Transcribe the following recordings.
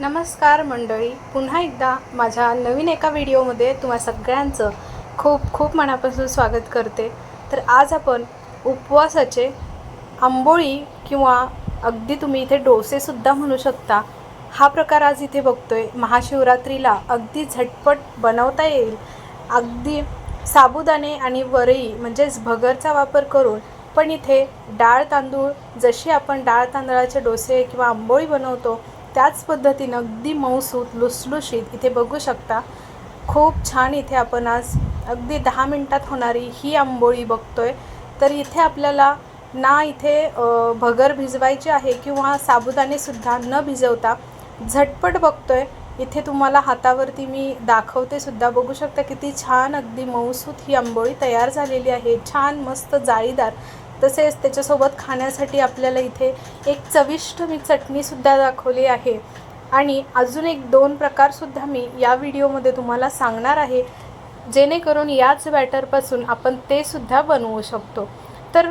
नमस्कार मंडळी. पुन्हा एकदा माझ्या नवीन एका व्हिडिओमध्ये तुम्हा सगळ्यांचं खूप खूप मनापासून स्वागत करते. तर आज आपण उपवासाचे आंबोळी किंवा अगदी तुम्ही इथे डोसेसुद्धा म्हणू शकता. हा प्रकार आज इथे बघतोय. महाशिवरात्रीला अगदी झटपट बनवता येईल. अगदी साबुदाणे आणि वरई म्हणजेच भगरचा वापर करून पण इथे डाळ तांदूळ जशी आपण डाळ तांदळाचे डोसे किंवा आंबोळी बनवतो त्याच पद्धतीनं अगदी मऊसूत लुसलुशीत इथे बघू शकता. खूप छान इथे आपण आज अगदी दहा मिनटात होणारी ही आंबोळी बघतोय. तर इथे आपल्याला ना इथे भगर भिजवायची आहे किंवा साबुदाणेसुद्धा न भिजवता झटपट बघतोय. इथे तुम्हाला हातावरती मी दाखवते सुद्धा. बघू शकता किती छान अगदी मऊसूत ही आंबोळी तयार झालेली आहे. छान मस्त जाळीदार तसेच त्याच्यासोबत खाण्यासाठी आपल्याला इथे एक चविष्ट मी चटणीसुद्धा दाखवली आहे. आणि अजून एक दोन प्रकारसुद्धा मी या व्हिडिओमध्ये तुम्हाला सांगणार आहे जेणेकरून याच बॅटरपासून आपण ते सुद्धा बनवू शकतो. तर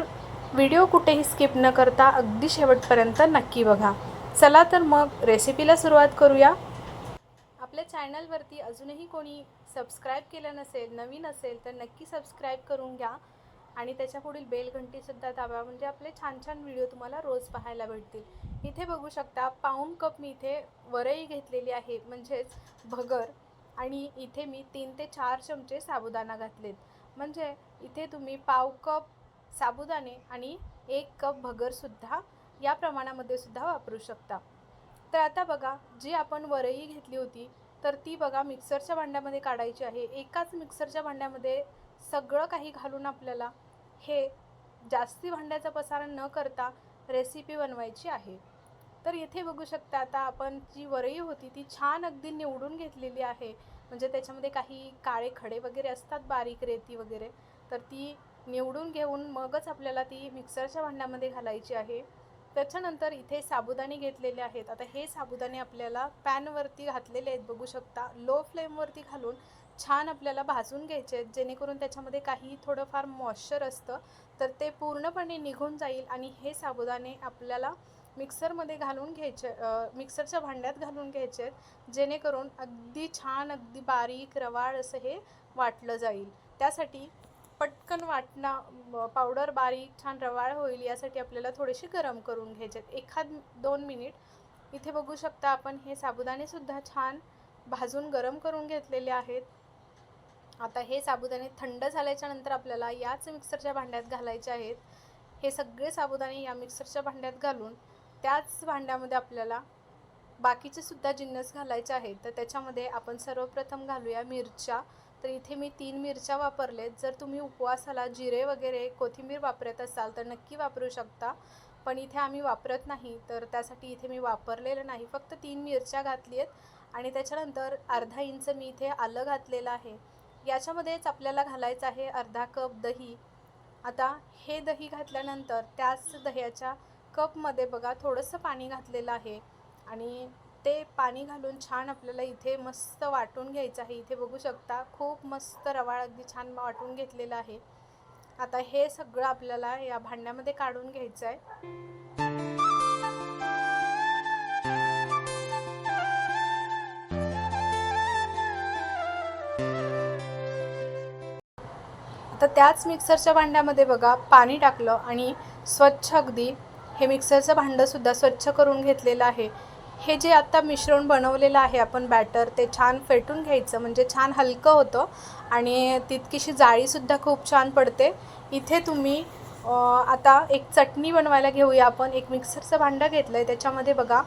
व्हिडिओ कुठेही स्किप न करता अगदी शेवटपर्यंत नक्की बघा. चला तर मग रेसिपीला सुरुवात करूया. आपल्या चॅनलवरती अजूनही कोणी सबस्क्राईब केलं नसेल नवीन असेल तर नक्की सबस्क्राईब करून घ्या. आणि त्याच्या पुढील बेल घंटीसुद्धा दाबा. म्हणजे आपले छान छान व्हिडिओ तुम्हाला रोज पाहायला भेटतील. इथे बघू शकता पाऊण कप मी इथे वरई घेतलेली आहे. म्हणजेच भगर. आणि इथे मी तीन ते चार चमचे साबुदाणा घातलेत. म्हणजे इथे तुम्ही पाव कप साबुदाणे आणि एक कप भगरसुद्धा या प्रमाणामध्ये सुद्धा वापरू शकता. तर आता बघा जी आपण वरई घेतली होती तर ती बघा मिक्सरच्या भांड्यामध्ये काढायची आहे. एकाच मिक्सरच्या भांड्यामध्ये सगळं काही घालून आपल्याला हे जास्ती भांड्याचा पसारा न करता रेसिपी बनवायची आहे. तर इथे बघू शकता आता आपण जी वरई होती ती छान अगदी निवडून घेतलेली आहे. म्हणजे त्याच्यामध्ये काही काळे खडे वगैरे असतात बारीक रेती वगैरे. तर ती निवडून घेऊन मगच आपल्याला ती मिक्सरच्या भांड्यामध्ये घालायची आहे. त्याच्यानंतर इथे साबुदाणे घेतलेले आहेत. आता हे साबुदाणे आपल्याला पॅनवरती घातलेले आहेत बघू शकता. लो फ्लेमवरती घालून छान आपल्याला भाजून घ्यायचे आहेत. जेणेकरून त्याच्यामध्ये काही थोडंफार मॉइश्चर असतं तर ते पूर्णपणे निघून जाईल आणि हे साबुदाणे आपल्याला मिक्सरमध्ये घालून घ्यायचे मिक्सरच्या भांड्यात घालून घ्यायचे आहेत जेणेकरून अगदी छान अगदी बारीक रवाळ असं हे वाटलं जाईल. त्यासाठी पटकन वाटणं पावडर बारीक छान रवाळ होईल यासाठी आपल्याला थोडेसे गरम करून घ्यायचे आहेत. एखाद दोन मिनिट. इथे बघू शकता आपण हे साबुदाणेसुद्धा छान भाजून गरम करून घेतलेले आहेत. आता हे साबुदाणे थंड झाल्याच्यानंतर आपल्याला याच मिक्सरच्या भांड्यात घालायचे आहेत. हे सगळे साबुदाणे या मिक्सरच्या भांड्यात घालून त्याच भांड्यामध्ये आपल्याला बाकीचे सुद्धा जिन्नस घालायचे आहेत. तर त्याच्यामध्ये आपण सर्वप्रथम घालूया मिरच्या. तर इथे मी तीन मिरच्या वापरलेत. जर तुम्ही उपवासाला जिरे वगैरे कोथिंबीर वापरत असाल तर नक्की वापरू शकता. पण इथे आम्ही वापरत नाही. तर त्यासाठी इथे मी वापरलेलं नाही. फक्त तीन मिरच्या घातली आहेत. आणि त्याच्यानंतर अर्धा इंच मी इथे आलं घातलेलं आहे. याच्यामध्येच आपल्याला घालायचं आहे अर्धा कप दही. आता हे दही घातल्यानंतर त्याच दह्याच्या कपमध्ये बघा थोडंसं पाणी घातलेलं आहे. आणि ते पाणी घालून छान आपल्याला इथे मस्त वाटून घ्यायचं आहे. इथे बघू शकता खूप मस्त रवाळ अगदी छान वाटून घेतलेलं आहे. आता हे सगळं आपल्याला या भांड्यामध्ये काढून घ्यायचं आहे. आता त्याच मिक्सरच्या भांड्यामध्ये बघा पाणी टाकलं आणि स्वच्छ अगदी हे मिक्सरचं भांडंसुद्धा स्वच्छ करून घेतलेलं आहे. हे जे आत्ता मिश्रण बनवलेलं आहे आपण बॅटर ते छान फेटून घ्यायचं म्हणजे छान हलकं होतं आणि तितकीशी जाळीसुद्धा खूप छान पडते. इथे तुम्ही आता एक चटणी बनवायला घेऊया आपण. एक मिक्सरचं भांडं घेतलं आहे त्याच्यामध्ये बघा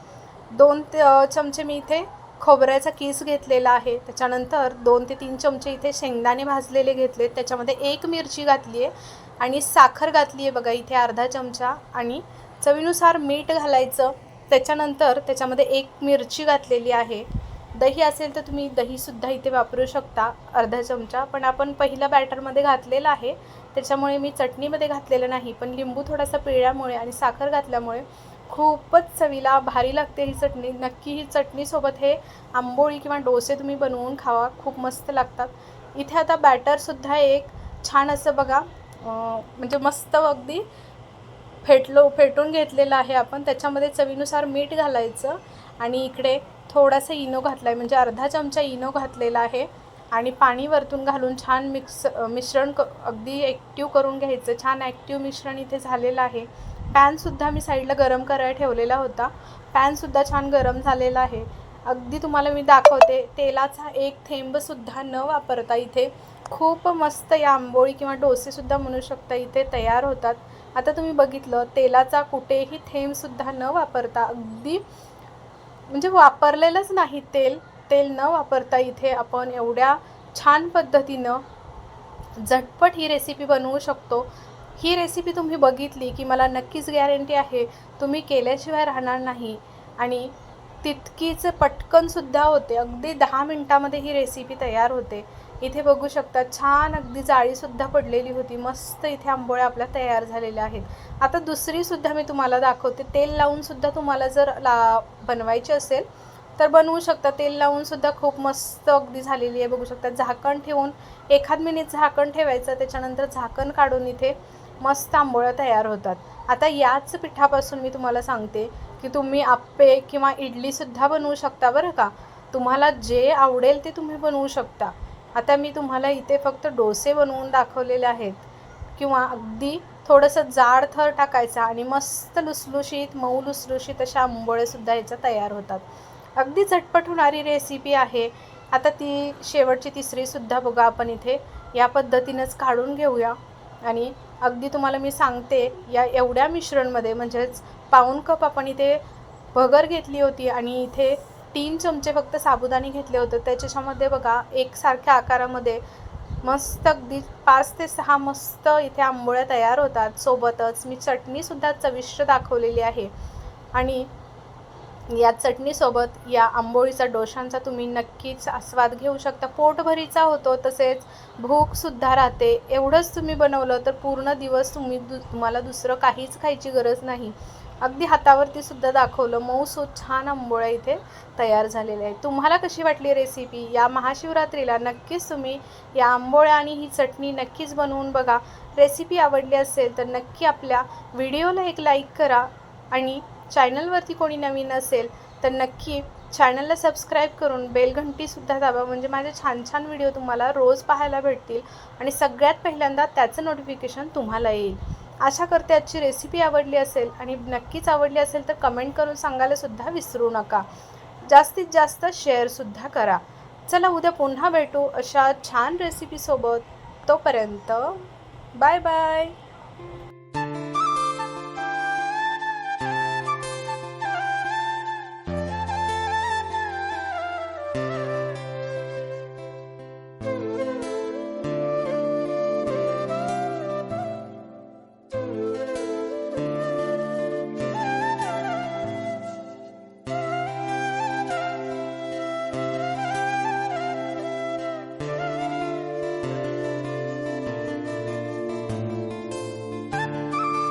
दोन ते चमचे मी इथे खोबऱ्याचा किस घेतलेला आहे. त्याच्यानंतर दोन ते तीन चमचे इथे शेंगदाणे भाजलेले घेतलेत. त्याच्यामध्ये एक मिरची घातली आहे आणि साखर घातली आहे बघा इथे अर्धा चमचा आणि चवीनुसार मीठ घालायचं. त्याच्यानंतर त्याच्यामध्ये एक मिरची घातलेली आहे. दही असेल तर तुम्ही दहीसुद्धा इथे वापरू शकता अर्धा चमचा. पण आपण पहिल्या बॅटरमध्ये घातलेलं आहे. त्याच्यामुळे मी चटणीमध्ये घातलेलं नाही पण लिंबू थोडासा पिळल्यामुळे आणि साखर घातल्यामुळे खूपच चवीला भारी लागते ही चटणी. नक्की ही चटणीसोबत हे आंबोळी किंवा डोसे तुम्ही बनवून खावा. खूप मस्त लागतात. इथे आता बॅटरसुद्धा एक छान असं बघा म्हणजे मस्त अगदी फेटलो फेटून घेतलेलं आहे आपण. त्याच्यामध्ये चवीनुसार मीठ घालायचं आणि इकडे थोडासा इनो घातला आहे म्हणजे अर्धा चमचा इनो घातलेला आहे. आणि पाणी वरतून घालून छान मिक्स मिश्रण क अगदी ॲक्टिव करून घ्यायचं. छान ॲक्टिव मिश्रण इथे झालेलं आहे. पॅनसुद्धा मी साईडला गरम करायला ठेवलेला होता. पॅनसुद्धा छान गरम झालेला आहे. अगदी तुम्हाला मी दाखवते तेलाचा एक थेंबसुद्धा न वापरता इथे खूप मस्त या आंबोळी किंवा डोसेसुद्धा म्हणू शकता इथे तयार होतात. आता तुम्ही बघितलं तेलाचा कुठेही थेंबसुद्धा न वापरता अगदी म्हणजे वापरलेलंच नाही तेल तेल न वापरता इथे आपण एवढ्या छान पद्धतीनं झटपट ही रेसिपी बनवू शकतो. ही रेसिपी तुम्ही बघितली की मला नक्कीच गॅरंटी आहे तुम्ही केल्याशिवाय राहणार नाही. आणि तितकीच पटकनसुद्धा होते अगदी दहा मिनटामध्ये ही रेसिपी तयार होते. इथे बघू शकता छान अगदी जाळीसुद्धा पडलेली होती मस्त इथे आंबोळ्या आपल्या तयार झालेल्या आहेत. आता दुसरीसुद्धा मी तुम्हाला दाखवते तेल लावूनसुद्धा तुम्हाला जर ला बनवायची असेल तर बनवू शकता. तेल लावूनसुद्धा खूप मस्त अगदी झालेली आहे बघू शकता. झाकण ठेवून एखाद मिनिट झाकण ठेवायचं त्याच्यानंतर झाकण काढून इथे मस्त आंबोळ्या तयार होतात. आता याच पिठापासून मी तुम्हाला सांगते की तुम्ही आप्पे किंवा इडलीसुद्धा बनवू शकता बरं का. तुम्हाला जे आवडेल ते तुम्ही बनवू शकता. आता मी तुम्हाला इथे फक्त डोसे बनवून दाखवलेले आहेत. किंवा अगदी थोडंसं जाड थर टाकायचा आणि मस्त लुसलुशीत मऊ लुसलुशीत अशा आंबोळेसुद्धा याच्या तयार होतात. अगदी झटपट होणारी रेसिपी आहे. आता ती शेवटची तिसरीसुद्धा बघा आपण इथे. या पद्धतीनंच काढून घेऊया. आणि अगदी तुम्हाला मी सांगते या एवढ्या मिश्रणमध्ये म्हणजेच पाऊण कप आपण इथे भगर घेतली होती आणि इथे तीन चमचे फक्त साबुदाणे घेतले होते. त्याच्यामध्ये बघा एकसारख्या आकारामध्ये मस्त अगदी पाच ते सहा मस्त इथे आंबोळ्या तयार होतात. सोबतच मी चटणीसुद्धा चविष्ट दाखवलेली आहे. आणि या चटणीसोबत या आंबोळीचा डोशांचा तुम्ही नक्कीच आस्वाद घेऊ शकता. पोटभरीचा होतो तसेच भूकसुद्धा राहते. एवढंच तुम्ही बनवलं तर पूर्ण दिवस तुम्ही दु तुम्हाला दुसरं काहीच खायची गरज नाही. अगदी हातावरती सुद्धा दाखवलं मऊसूत छान आंबोळ्या इथे तयार झालेल्या आहेत. तुम्हाला कशी वाटली रेसिपी या महाशिवरात्रीला नक्कीच तुम्ही या आंबोळ्या आणि ही चटणी नक्कीच बनवून बघा. रेसिपी आवडली असेल तर नक्की आपल्या व्हिडिओला एक लाईक करा आणि चॅनलवरती कोणी नवीन असेल तर नक्की चॅनलला सबस्क्राईब करून बेलघंटीसुद्धा दाबा. म्हणजे माझे छान छान व्हिडिओ तुम्हाला रोज पाहायला भेटतील आणि सगळ्यात पहिल्यांदा त्याचं नोटिफिकेशन तुम्हाला येईल. आशा करते आजची रेसिपी आवडली असेल आणि नक्कीच आवडली असेल तर कमेंट करून सांगायलासुद्धा विसरू नका. जास्तीत जास्त शेअरसुद्धा करा. चला उद्या पुन्हा भेटू अशा छान रेसिपीसोबत तोपर्यंत बाय बाय